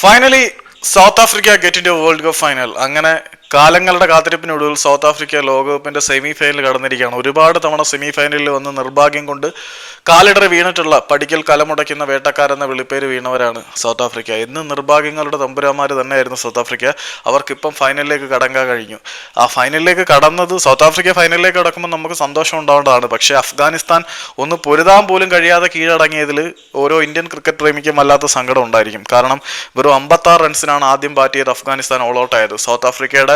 Finally South Africa get in world cup final അങ്ങനെ കാലങ്ങളുടെ കാത്തിരിപ്പിനൊടുവിൽ സൗത്ത് ആഫ്രിക്ക ലോകകപ്പിന്റെ സെമി ഫൈനൽ കടന്നിരിക്കുകയാണ്. ഒരുപാട് തവണ സെമി ഫൈനലിൽ വന്ന് നിർഭാഗ്യം കൊണ്ട് കാലിടറി വീണിട്ടുള്ള പടിക്കൽ കലമുടയ്ക്കുന്ന വേട്ടക്കാരെന്ന വിളിപ്പേര് വീണവരാണ് സൗത്ത് ആഫ്രിക്ക. ഇന്ന് നിർഭാഗ്യങ്ങളുടെ തമ്പുരാമാർ തന്നെയായിരുന്നു സൗത്ത് ആഫ്രിക്ക. അവർക്കിപ്പം ഫൈനലിലേക്ക് കടങ്ങാൻ കഴിഞ്ഞു. ആ ഫൈനലിലേക്ക് കടന്നത് സൗത്ത് ആഫ്രിക്ക ഫൈനലിലേക്ക് കടക്കുമ്പോൾ നമുക്ക് സന്തോഷം ഉണ്ടാവേണ്ടതാണ്. പക്ഷേ അഫ്ഗാനിസ്ഥാൻ ഒന്ന് പൊരുതാൻ പോലും കഴിയാതെ കീഴടങ്ങിയതിൽ ഓരോ ഇന്ത്യൻ ക്രിക്കറ്റ് പ്രേമിക്കും വല്ലാത്ത സങ്കടം ഉണ്ടായിരിക്കും. കാരണം വെറും അമ്പത്താറ് റൺസിനാണ് ആദ്യം ബാറ്റ് ചെയ്ത് അഫ്ഗാനിസ്ഥാൻ ഓൾ ഔട്ട് ആയത് സൗത്ത് ആഫ്രിക്കയുടെ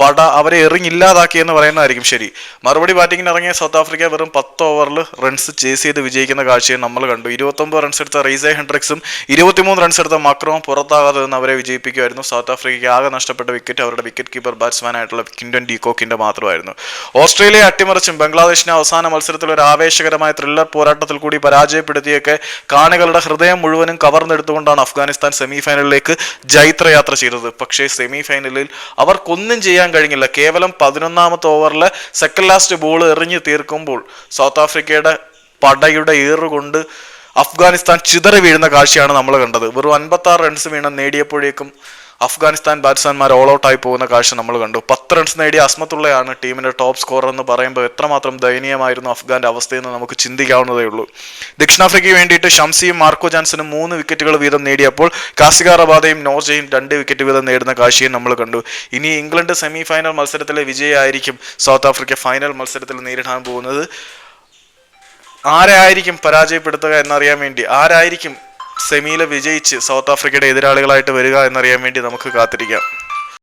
പട അവരെ എറിഞ്ഞില്ലാതാക്കി എന്ന് പറയുന്നതായിരിക്കും ശരി. മറുപടി ബാറ്റിങ്ങിന് ഇറങ്ങിയ സൗത്ത് ആഫ്രിക്ക വെറും പത്ത് ഓവറിൽ റൺസ് ചേസ് ചെയ്ത് വിജയിക്കുന്ന കാഴ്ചയും നമ്മൾ കണ്ടു. ഇരുപത്തൊമ്പത് റൺസ് എടുത്ത റീസെ ഹെൻഡ്രിക്സും ഇരുപത്തിമൂന്ന് റൺസ് എടുത്ത മക്രോം പുറത്താകാതെ നിന്ന് അവരെ വിജയിപ്പിക്കുമായിരുന്നു. സൗത്ത് ആഫ്രിക്കയ്ക്ക് ആകെ നഷ്ടപ്പെട്ട വിക്കറ്റ് അവരുടെ വിക്കറ്റ് കീപ്പർ ബാറ്റ്സ്മാൻ ആയിട്ടുള്ള കിൻഡൻ ഡീകോക്കിന്റെ മാത്രമായിരുന്നു. ഓസ്ട്രേലിയ അട്ടിമറിച്ചും ബംഗ്ലാദേശിനെ അവസാന മത്സരത്തിൽ ഒരു ആവേശകരമായ ത്രില്ലർ പോരാട്ടത്തിൽ കൂടി പരാജയപ്പെടുത്തിയൊക്കെ കാണികളുടെ ഹൃദയം മുഴുവനും കവർന്നെടുത്തുകൊണ്ടാണ് അഫ്ഗാനിസ്ഥാൻ സെമിഫൈനലിലേക്ക് ജൈത്രയാത്ര ചെയ്തത്. പക്ഷേ സെമിഫൈനലിൽ അവർക്കൊന്നും ചെയ്യാൻ കഴിഞ്ഞില്ല. കേവലം പതിനൊന്നാമത്തെ ഓവറിൽ സെക്കൻഡ് ലാസ്റ്റ് ബോൾ എറിഞ്ഞ് തീർക്കുമ്പോൾ സൗത്ത് ആഫ്രിക്കയുടെ പടയുടെ ഏറുകൊണ്ട് അഫ്ഗാനിസ്ഥാൻ ചിതറി വീഴുന്ന കാഴ്ചയാണ് നമ്മൾ കണ്ടത്. വെറും അൻപത്തി റൺസ് വീണം നേടിയപ്പോഴേക്കും അഫ്ഗാനിസ്ഥാൻ ബാറ്റ്സ്മാൻമാർ ഓൾ ഔട്ടായി പോകുന്ന കാഴ്ച നമ്മൾ കണ്ടു. പത്ത് റൺസ് നേടിയ അസ്മത്തുള്ളയാണ് ടീമിന്റെ ടോപ്പ് സ്കോറർ എന്ന് പറയുമ്പോൾ എത്രമാത്രം ദയനീയമായിരുന്നു അഫ്ഗാന്റെ അവസ്ഥയെന്ന് നമുക്ക് ചിന്തിക്കാവുന്നതേ ഉള്ളൂ. ദക്ഷിണാഫ്രിക്കയ്ക്ക് വേണ്ടിയിട്ട് ഷംസിയും മാർക്കോ ജാൻസനും മൂന്ന് വിക്കറ്റുകൾ വീതം നേടിയപ്പോൾ കാസികാറബാദയും നോർജയും രണ്ട് വിക്കറ്റ് വീതം നേടുന്ന കാഴ്ചയും നമ്മൾ കണ്ടു. ഇനി ഇംഗ്ലണ്ട് സെമി ഫൈനൽ മത്സരത്തിലെ വിജയമായിരിക്കും സൗത്ത് ആഫ്രിക്ക ഫൈനൽ മത്സരത്തിൽ നേരിടാൻ പോകുന്നത്. ആരായിരിക്കും പരാജയപ്പെടുത്തുക എന്നറിയാൻ വേണ്ടി ആരായിരിക്കും സെമിയിൽ വിജയിച്ച് സൗത്ത് ആഫ്രിക്കയുടെ എതിരാളികളായിട്ട് വരിക എന്നറിയാൻ വേണ്ടി നമുക്ക് കാത്തിരിക്കാം.